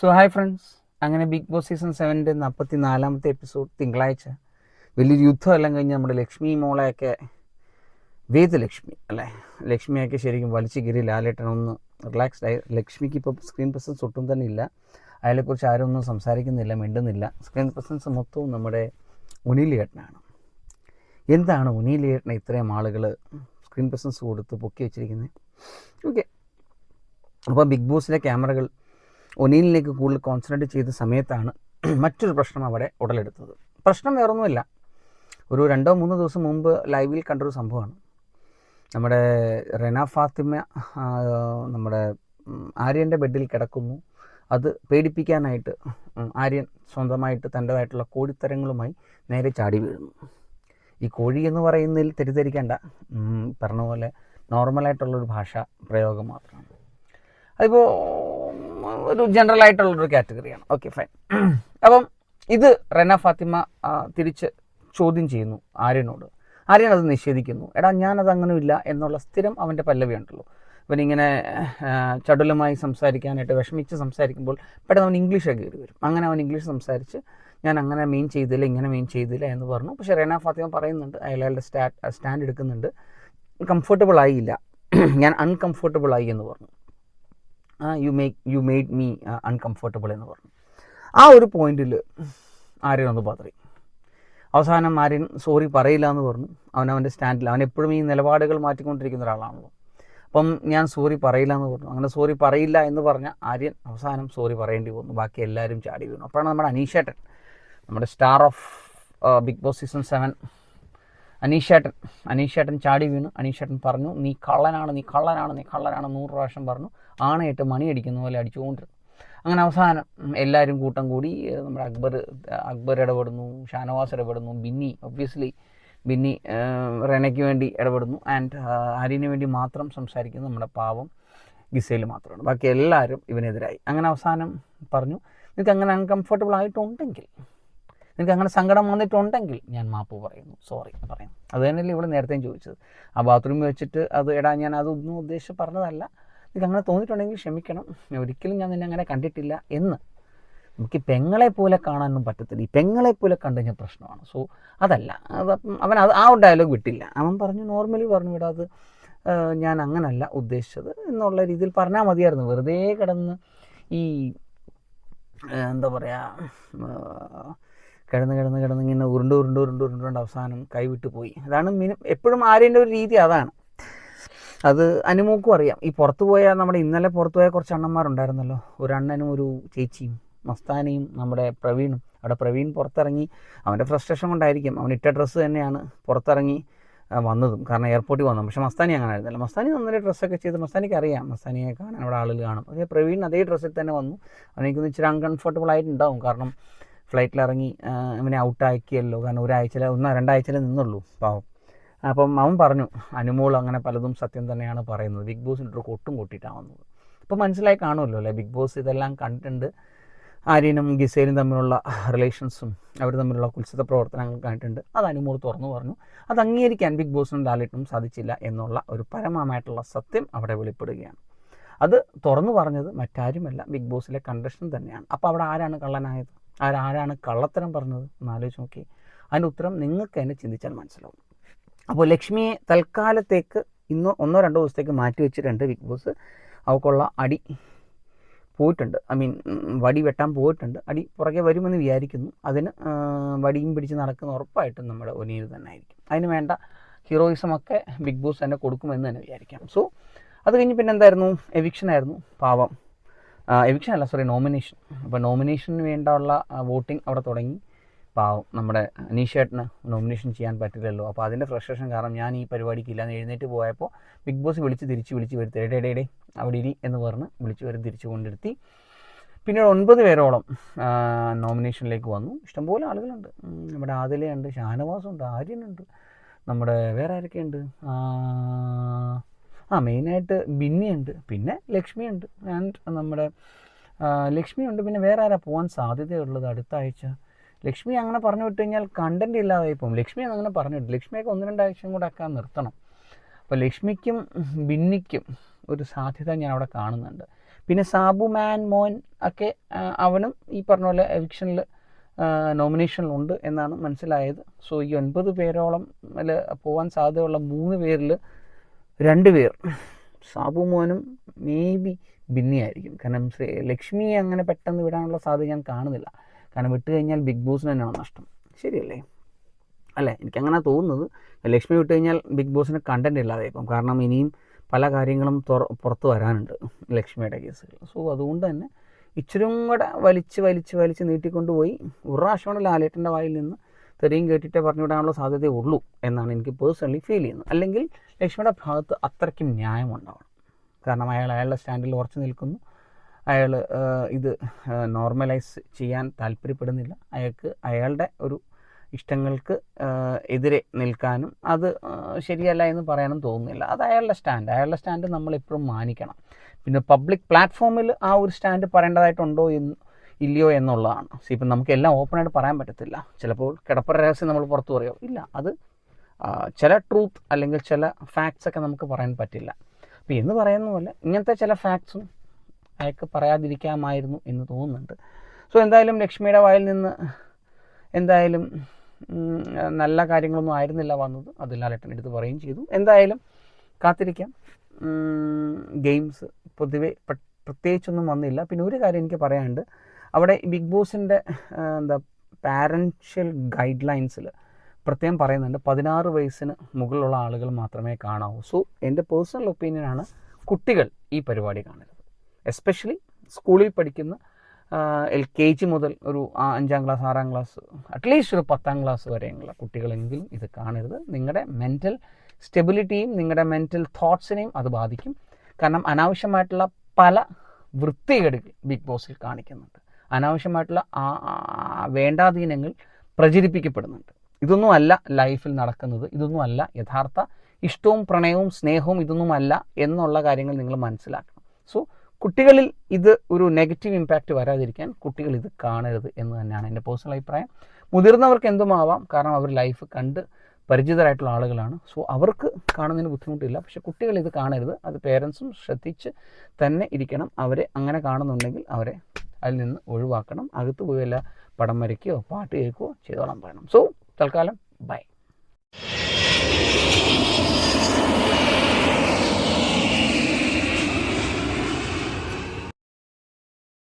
So hi friends അങ്ങനെ big boss season സെവന്റെ നാൽപ്പത്തി നാലാമത്തെ എപ്പിസോഡ് തിങ്കളാഴ്ച. വലിയൊരു യുദ്ധമെല്ലാം കഴിഞ്ഞ് നമ്മുടെ ലക്ഷ്മി മോളെയൊക്കെ വേദലക്ഷ്മി അല്ലേ? ലക്ഷ്മിയൊക്കെ ശരിക്കും വലിച്ചു കയറി ലാലേട്ടൻ ഒന്ന് റിലാക്സ്ഡ് ആയി. ലക്ഷ്മിക്ക് ഇപ്പോൾ സ്ക്രീൻ പ്രസൻസ് ഒട്ടും തന്നെ ഇല്ല. അയാളെക്കുറിച്ച് ആരും ഒന്നും സംസാരിക്കുന്നില്ല മിണ്ടുന്നില്ല. സ്ക്രീൻ പ്രസൻസ് മൊത്തവും നമ്മുടെ ഉനിലേട്ടനാണ് എന്താണ് ഉനിലേട്ടനെ ഇത്രയും ആളുകൾ സ്ക്രീൻ പ്രസൻസ് കൊടുത്ത് പൊക്കി വെച്ചിരിക്കുന്നത് ഓക്കെ അപ്പോൾ ബിഗ് ബോസിലെ ക്യാമറകൾ ഒനീലിലേക്ക് കൂടുതൽ കോൺസെൻട്രേറ്റ് ചെയ്ത സമയത്താണ് മറ്റൊരു പ്രശ്നം അവിടെ ഉടലെടുത്തത്. പ്രശ്നം വേറൊന്നുമില്ല. ഒരു രണ്ടോ മൂന്നോ ദിവസം മുമ്പ് ലൈവിൽ കണ്ടൊരു സംഭവമാണ്. നമ്മുടെ റെന ഫാത്തിമ നമ്മുടെ ആര്യന്റെ ബെഡിൽ കിടക്കുന്നു. അത് പേടിപ്പിക്കാനായിട്ട് ആര്യൻ സ്വന്തമായിട്ട് തന്റേതായിട്ടുള്ള കോടിത്തരങ്ങളുമായി നേരെ ചാടി വീഴുന്നു. ഈ കോഴി എന്ന് പറയുന്നതിൽ തെറ്റിദ്ധരിക്കേണ്ട. പറഞ്ഞ പോലെ നോർമലായിട്ടുള്ളൊരു ഭാഷ പ്രയോഗം മാത്രമാണ്. അതിപ്പോൾ ഒരു ജനറൽ ആയിട്ടുള്ളൊരു കാറ്റഗറിയാണ് ഓക്കെ ഫൈൻ അപ്പം ഇത് റെന ഫാത്തിമ തിരിച്ച് ചോദ്യം ചെയ്യുന്നു ആര്യനോട്. ആര്യൻ അത് നിഷേധിക്കുന്നു. എടാ ഞാനത് അങ്ങനെയില്ല എന്നുള്ള സ്ഥിരം അവന്റെ പല്ലവി ഉണ്ടല്ലോ. ഇവനിങ്ങനെ ചടുലമായി സംസാരിക്കാനായിട്ട് വിഷമിച്ച് സംസാരിക്കുമ്പോൾ പെട്ടെന്ന് അവൻ ഇംഗ്ലീഷൊക്കെ കയറി വരും. അങ്ങനെ അവൻ ഇംഗ്ലീഷ് സംസാരിച്ച് ഞാൻ അങ്ങനെ മെയിൻ ചെയ്തില്ല ഇങ്ങനെ മെയിൻ ചെയ്തില്ല എന്ന് പറഞ്ഞു. പക്ഷേ റെന ഫാത്തിമ പറയുന്നുണ്ട് അയാളുടെ സ്റ്റാ സ്റ്റാൻഡ് എടുക്കുന്നുണ്ട്. കംഫർട്ടബിൾ ആയില്ല. ഞാൻ അൺകംഫർട്ടബിൾ ആയി എന്ന് പറഞ്ഞു. You make you made me uncomfortable എന്ന് പറഞ്ഞു. ആ ഒരു പോയിന്റിൽ ആര്യൻ ഒന്ന് പാത്രി. അവസാനം ആര്യൻ സോറി പറയില്ല എന്ന് പറഞ്ഞു. അവൻ അവന്റെ സ്റ്റാൻഡിൽ അവൻ എപ്പോഴും ഈ നിലപാടുകൾ മാറ്റിക്കൊണ്ടിരിക്കുന്ന ഒരാളാണല്ലോ. അപ്പം ഞാൻ സോറി പറയില്ല എന്ന് പറഞ്ഞു. അങ്ങനെ സോറി പറയില്ല എന്ന് പറഞ്ഞ ആര്യൻ അവസാനം സോറി പറയേണ്ടി വന്നു. ബാക്കി എല്ലാവരും ചാടി വീണു. അപ്പോഴാണ് നമ്മുടെ അനീഷേട്ടൻ നമ്മുടെ star of big boss season seven അനീഷേട്ടൻ. അനീഷേട്ടൻ ചാടി വീണു. അനീഷേട്ടൻ പറഞ്ഞു നീ കള്ളനാണ് നീ കള്ളനാണ് നീ കള്ളനാണ് നൂറ് പ്രാവശ്യം പറഞ്ഞു. ആണയിട്ട് മണിയടിക്കുന്ന പോലെ അടിച്ചുകൊണ്ടിരുന്നു. അങ്ങനെ അവസാനം എല്ലാവരും കൂട്ടം കൂടി നമ്മുടെ അക്ബർ അക്ബർ ഇടപെടുന്നു ഷാനവാസ് ഇടപെടുന്നു ബിന്നി ഒബ്വിയസ്ലി ബിന്നി റെനയ്ക്ക് വേണ്ടി ഇടപെടുന്നു. ആൻഡ് ഹരിന് വേണ്ടി മാത്രം സംസാരിക്കുന്നത് നമ്മുടെ പാവം ഗിസയിൽ മാത്രമാണ്. ബാക്കി എല്ലാവരും ഇവനെതിരായി. അങ്ങനെ അവസാനം പറഞ്ഞു നിനക്ക് അങ്ങനെ അൺകംഫർട്ടബിൾ ആയിട്ടുണ്ടെങ്കിൽ നിനക്ക് അങ്ങനെ സങ്കടം വന്നിട്ടുണ്ടെങ്കിൽ ഞാൻ മാപ്പ് പറയുന്നു. സോറി എന്ന് പറയുന്നു. അത് തന്നെയല്ലേ ഇവിടെ നേരത്തെയും ചോദിച്ചത്. ആ ബാത്റൂമിൽ വെച്ചിട്ട് അത് എടാ ഞാൻ അതൊന്നും ഉദ്ദേശിച്ച് പറഞ്ഞതല്ല. നിനക്ക് അങ്ങനെ തോന്നിയിട്ടുണ്ടെങ്കിൽ ക്ഷമിക്കണം. ഒരിക്കലും ഞാൻ നിന്നെ അങ്ങനെ കണ്ടിട്ടില്ല എന്ന്. നമുക്ക് ഈ പെങ്ങളെ പോലെ കാണാനൊന്നും പറ്റത്തില്ല. ഈ പെങ്ങളെ പോലെ കണ്ടു കഴിഞ്ഞാൽ പ്രശ്നമാണ്. സോ അതല്ല. അത് അവൻ അത് ആ ഡയലോഗ് വിട്ടില്ല. അവൻ പറഞ്ഞു നോർമലി പറഞ്ഞു വിടാ അത് ഞാൻ അങ്ങനല്ല ഉദ്ദേശിച്ചത് എന്നുള്ള രീതിയിൽ പറഞ്ഞാൽ മതിയായിരുന്നു. വെറുതെ കിടന്ന് ഈ എന്താ പറയുക കിടന്ന് കിടന്ന് കിടന്ന് ഇങ്ങനെ ഉരുണ്ട് ഉരുണ്ട് ഉരുണ്ട് ഉരുണ്ട് അവസാനം കൈവിട്ട് പോയി. അതാണ് മിനി എപ്പോഴും ആര്യന്റെ ഒരു രീതി അതാണ്. അത് അനുമോക്കും അറിയാം. ഈ പുറത്തു പോയ നമ്മുടെ ഇന്നലെ പുറത്തു പോയ കുറച്ച് അണ്ണന്മാരുണ്ടായിരുന്നല്ലോ. ഒരു അണ്ണനും ഒരു ചേച്ചിയും മസ്താനയും നമ്മുടെ പ്രവീണും. അവിടെ പ്രവീൺ പുറത്തിറങ്ങി അവന്റെ ഫ്രസ്ട്രേഷൻ കൊണ്ടായിരിക്കും. അവൻ ഇട്ട ഡ്രസ്സ് തന്നെയാണ് പുറത്തിറങ്ങി വന്നതും. കാരണം എയർപോർട്ടിൽ വന്നു. പക്ഷേ മസ്താനി അങ്ങനെ ആയിരുന്നില്ല. മസ്താനി നന്നായി ഡ്രസ്സൊക്കെ ചെയ്ത്. മസ്താനിക്ക് അറിയാം. മസ്താനിയെ കാണാൻ അവിടെ ആളുകൾ കാണും. പക്ഷേ പ്രവീൺ അതേ ഡ്രസ്സിൽ തന്നെ വന്നു. അവനെനിക്കൊന്ന് ഇച്ചിരി അൺകംഫർട്ടബിൾ ആയിട്ടുണ്ടാവും. കാരണം ആ, ഔട്ട് ഔട്ടാക്കിയല്ലോ. കാരണം ഒരാഴ്ചയിൽ ഒന്നോ രണ്ടാഴ്ചയിൽ നിന്നുള്ളൂ പാവം. അപ്പം അവൻ പറഞ്ഞു അനുമോൾ അങ്ങനെ പലതും സത്യം തന്നെയാണ് പറയുന്നത്. ബിഗ് ബോസിന്റെ ഒരു കൊട്ടും കൊട്ടിയിട്ടാണ് വന്നത്. അപ്പോൾ മനസ്സിലായി കാണുമല്ലോ അല്ലേ? ബിഗ് ബോസ് ഇതെല്ലാം കണ്ടിട്ടുണ്ട്. ആര്യനും ഗിസേലും തമ്മിലുള്ള റിലേഷൻസും അവർ തമ്മിലുള്ള കുത്സിത പ്രവർത്തനങ്ങൾ കണ്ടിട്ടുണ്ട്. അത് അനുമോൾ തുറന്നു പറഞ്ഞു. അത് അംഗീകരിക്കാൻ ബിഗ് ബോസിനും ലാലിട്ടും സാധിച്ചില്ല എന്നുള്ള ഒരു പരമമായിട്ടുള്ള സത്യം അവിടെ വെളിപ്പെടുകയാണ്. അത് തുറന്നു പറഞ്ഞത് മറ്റാരുമല്ല. ബിഗ് ബോസിലെ കണ്ടക്ഷൻ തന്നെയാണ്. അപ്പോൾ അവിടെ ആരാണ് കള്ളനായത്? ആരാരാണ് കള്ളത്തരം പറഞ്ഞത്? എന്നാലോചിച്ച് നോക്കി അതിന്റെ ഉത്തരം നിങ്ങൾക്ക് തന്നെ ചിന്തിച്ചാൽ മനസ്സിലാവും. അപ്പോൾ ലക്ഷ്മിയെ തൽക്കാലത്തേക്ക് ഇന്ന് ഒന്നോ രണ്ടോ ദിവസത്തേക്ക് മാറ്റി വെച്ചിട്ടുണ്ട് ബിഗ് ബോസ് അവൾക്കുള്ള അടി പോയിട്ടുണ്ട്. ഐ മീൻ വടി വെട്ടാൻ പോയിട്ടുണ്ട്. അടി പുറകെ വരുമെന്ന് വിചാരിക്കുന്നു. അതിന് വടിയും പിടിച്ച് നടക്കുന്ന ഉറപ്പായിട്ടും നമ്മുടെ ഒനിയിൽ തന്നെ ആയിരിക്കും. അതിന് വേണ്ട ഹീറോയിസം ഒക്കെ ബിഗ് ബോസ് തന്നെ കൊടുക്കുമെന്ന് തന്നെ വിചാരിക്കാം. സോ അത് കഴിഞ്ഞ് പിന്നെ എന്തായിരുന്നു എവിക്ഷൻ ആയിരുന്നു. പാവം. എവിക്ഷൻ അല്ല സോറി നോമിനേഷൻ അപ്പോൾ നോമിനേഷന് വേണ്ടിയുള്ള വോട്ടിംഗ് അവിടെ തുടങ്ങി. പാവം നമ്മുടെ അനീഷേട്ടന് നോമിനേഷൻ ചെയ്യാൻ പറ്റില്ലല്ലോ. അപ്പോൾ അതിന്റെ ഫ്രസ്ട്രേഷൻ കാരണം ഞാൻ ഈ പരിപാടിക്ക് ഇല്ലാന്ന് എഴുന്നേറ്റ് പോയപ്പോൾ ബിഗ് ബോസ് വിളിച്ച് തിരിച്ച് വിളിച്ച് വരുത്തി. എടേ ഡേ അവിടെ ഇരി എന്ന് പറഞ്ഞ് വിളിച്ച് വരും തിരിച്ചു കൊണ്ടിരുത്തി പിന്നീട് ഒൻപത് പേരോളം നോമിനേഷനിലേക്ക് വന്നു. ഇഷ്ടംപോലെ ആളുകളുണ്ട്. നമ്മുടെ ആദിലയുണ്ട് ഷാനവാസുണ്ട് ആര്യനുണ്ട് നമ്മുടെ വേറെ ആരൊക്കെയുണ്ട്? ആ, മെയിനായിട്ട് ബിന്നിയുണ്ട്. പിന്നെ ലക്ഷ്മിയുണ്ട്. ആൻഡ് നമ്മുടെ ലക്ഷ്മി ലക്ഷ്മിയുണ്ട്. പിന്നെ വേറെ ആരാ പോകാൻ സാധ്യതയുള്ളത് അടുത്ത ആഴ്ച? ലക്ഷ്മി അങ്ങനെ പറഞ്ഞു വിട്ട് കഴിഞ്ഞാൽ കണ്ടന്റ് ഇല്ലാതായി പോകും. ലക്ഷ്മി അങ്ങനെ പറഞ്ഞു വിട്ടു ലക്ഷ്മിയൊക്കെ ഒന്ന് രണ്ടാഴ്ചയും കൂടെ ആക്കാൻ നിർത്തണം. അപ്പോൾ ലക്ഷ്മിക്കും ബിന്നിക്കും ഒരു സാധ്യത ഞാൻ അവിടെ കാണുന്നുണ്ട്. പിന്നെ സാബു മാൻ മോൻ ഒക്കെ അവനും ഈ പറഞ്ഞ പോലെ എവിക്ഷനിൽ നോമിനേഷനിലുണ്ട് എന്നാണ് മനസ്സിലായത്. സോ ഈ ഒൻപത് പേരോളം അതിൽ പോകാൻ സാധ്യതയുള്ള മൂന്ന് പേരിൽ രണ്ട് പേർ സാബു മോനും മേ ബി ബിന്നിയായിരിക്കും കാരണം ലക്ഷ്മിയെ അങ്ങനെ പെട്ടെന്ന് വിടാനുള്ള സാധ്യത ഞാൻ കാണുന്നില്ല. കാരണം വിട്ട് കഴിഞ്ഞാൽ ബിഗ് ബോസിന് തന്നെയാണ് നഷ്ടം. ശരിയല്ലേ? അല്ലേ? എനിക്കങ്ങനെ തോന്നുന്നത് ലക്ഷ്മി വിട്ട് കഴിഞ്ഞാൽ ബിഗ് ബോസിന് കണ്ടന്റ് ഇല്ലാതെ ഇപ്പം കാരണം ഇനിയും പല കാര്യങ്ങളും പുറത്ത് വരാനുണ്ട് ലക്ഷ്മിയുടെ കേസുകൾ. സോ അതുകൊണ്ട് തന്നെ ഇച്ചിരും കൂടെ വലിച്ച് വലിച്ച് വലിച്ച് നീട്ടിക്കൊണ്ടുപോയി. ഒരു പ്രാവശ്യമാണ് ലാലേട്ടന്റെ വായിൽ നിന്ന് തെറിയും കേട്ടിട്ടേ പറഞ്ഞു വിടാനുള്ള സാധ്യതയേ ഉള്ളൂ എന്നാണ് എനിക്ക് പേഴ്സണലി ഫീൽ ചെയ്യുന്നത്. അല്ലെങ്കിൽ ലക്ഷ്മിയുടെ ഭാഗത്ത് അത്രയ്ക്കും ന്യായം ഉണ്ടാവണം കാരണം അയാൾ അയാളുടെ സ്റ്റാൻഡിൽ ഉറച്ചു നിൽക്കുന്നു. അയാൾ ഇത് നോർമലൈസ് ചെയ്യാൻ താല്പര്യപ്പെടുന്നില്ല. അയാൾക്ക് അയാളുടെ ഒരു ഇഷ്ടങ്ങൾക്ക് എതിരെ നിൽക്കാനും അത് ശരിയല്ല എന്ന് പറയാനും തോന്നുന്നില്ല. അത് അയാളുടെ സ്റ്റാൻഡ് അയാളുടെ സ്റ്റാൻഡ് നമ്മൾ എപ്പോഴും മാനിക്കണം. പിന്നെ പബ്ലിക് പ്ലാറ്റ്ഫോമിൽ ആ ഒരു സ്റ്റാൻഡ് പറയേണ്ടതായിട്ടുണ്ടോ എന്ന് ഇല്ലയോ എന്നുള്ളതാണ്. സി ഇപ്പം നമുക്ക് എല്ലാം ഓപ്പണായിട്ട് പറയാൻ പറ്റത്തില്ല. ചിലപ്പോൾ കിടപ്പറ രഹസ്യം നമ്മൾ പുറത്തു പറയോ. ഇല്ല അത് ചില ട്രൂത്ത് അല്ലെങ്കിൽ ചില ഫാക്ട്സ് ഒക്കെ നമുക്ക് പറയാൻ പറ്റില്ല. അപ്പോൾ എന്ന് പറയുന്ന പോലെ ഇങ്ങനത്തെ ചില ഫാക്ട്സും അയാൾക്ക് പറയാതിരിക്കാമായിരുന്നു എന്ന് തോന്നുന്നുണ്ട്. സോ എന്തായാലും ലക്ഷ്മിയുടെ വായിൽ നിന്ന് എന്തായാലും നല്ല കാര്യങ്ങളൊന്നും ആയിരുന്നില്ല വന്നത്. അത് ലാലേട്ടൻ എടുത്ത് പറയുകയും ചെയ്തു. എന്തായാലും കാത്തിരിക്കാം. ഗെയിംസ് പൊതുവെ പ്ര- പ്രത്യേകിച്ചൊന്നും വന്നില്ല. പിന്നെ ഒരു കാര്യം എനിക്ക് പറയാനുണ്ട്. അവിടെ ബിഗ് ബോസിന്റെ എന്താ പാരൻഷ്യൽ ഗൈഡ് ലൈൻസിൽ പ്രത്യേകം പറയുന്നുണ്ട് പതിനാറ് വയസ്സിന് മുകളിലുള്ള ആളുകൾ മാത്രമേ കാണാവൂ. സോ എന്റെ പേഴ്സണൽ ഒപ്പീനിയനാണ് കുട്ടികൾ ഈ പരിപാടി കാണരുത്. എസ്പെഷ്യലി സ്കൂളിൽ പഠിക്കുന്ന എൽ കെ ജി മുതൽ ഒരു അഞ്ചാം ക്ലാസ് ആറാം ക്ലാസ് അറ്റ്ലീസ്റ്റ് ഒരു പത്താം ക്ലാസ് വരെയുള്ള കുട്ടികളെങ്കിലും ഇത് കാണരുത്. നിങ്ങളുടെ മെന്റൽ സ്റ്റെബിലിറ്റിയും നിങ്ങളുടെ മെന്റൽ തോട്ട്സിനെയും അത് ബാധിക്കും. കാരണം അനാവശ്യമായിട്ടുള്ള പല വൃത്തികേടുകൾ ബിഗ് ബോസിൽ കാണിക്കുന്നുണ്ട്. അനാവശ്യമായിട്ടുള്ള ആ വേണ്ടാധീനങ്ങൾ പ്രചരിപ്പിക്കപ്പെടുന്നുണ്ട്. ഇതൊന്നും അല്ല ലൈഫിൽ നടക്കുന്നത് ഇതൊന്നും അല്ല യഥാർത്ഥ ഇഷ്ടവും പ്രണയവും സ്നേഹവും ഇതൊന്നും അല്ല എന്നുള്ള കാര്യങ്ങൾ നിങ്ങൾ മനസ്സിലാക്കണം. സോ കുട്ടികളിൽ ഇത് ഒരു നെഗറ്റീവ് ഇമ്പാക്റ്റ് വരാതിരിക്കാൻ കുട്ടികൾ ഇത് കാണരുത് എന്ന് തന്നെയാണ് എന്റെ പേഴ്സണൽ അഭിപ്രായം. മുതിർന്നവർക്ക് എന്തുമാവാം? കാരണം അവർ ലൈഫ് കണ്ട് പരിചിതരായിട്ടുള്ള ആളുകളാണ്. സോ അവർക്ക് കാണുന്നതിന് ബുദ്ധിമുട്ടില്ല. പക്ഷേ കുട്ടികൾ ഇത് കാണരുത്. അത് പേരൻസും ശ്രദ്ധിച്ച് തന്നെ ഇരിക്കണം. അവരെ അങ്ങനെ കാണുന്നുണ്ടെങ്കിൽ അവരെ അതിൽ നിന്ന് ഒഴിവാക്കണം. അകത്ത് പോയി വല്ല പടം വരയ്ക്കുകയോ പാട്ട് കേൾക്കുകയോ ചെയ്തോളാൻ പറയണം. സോ തൽക്കാലം ബൈ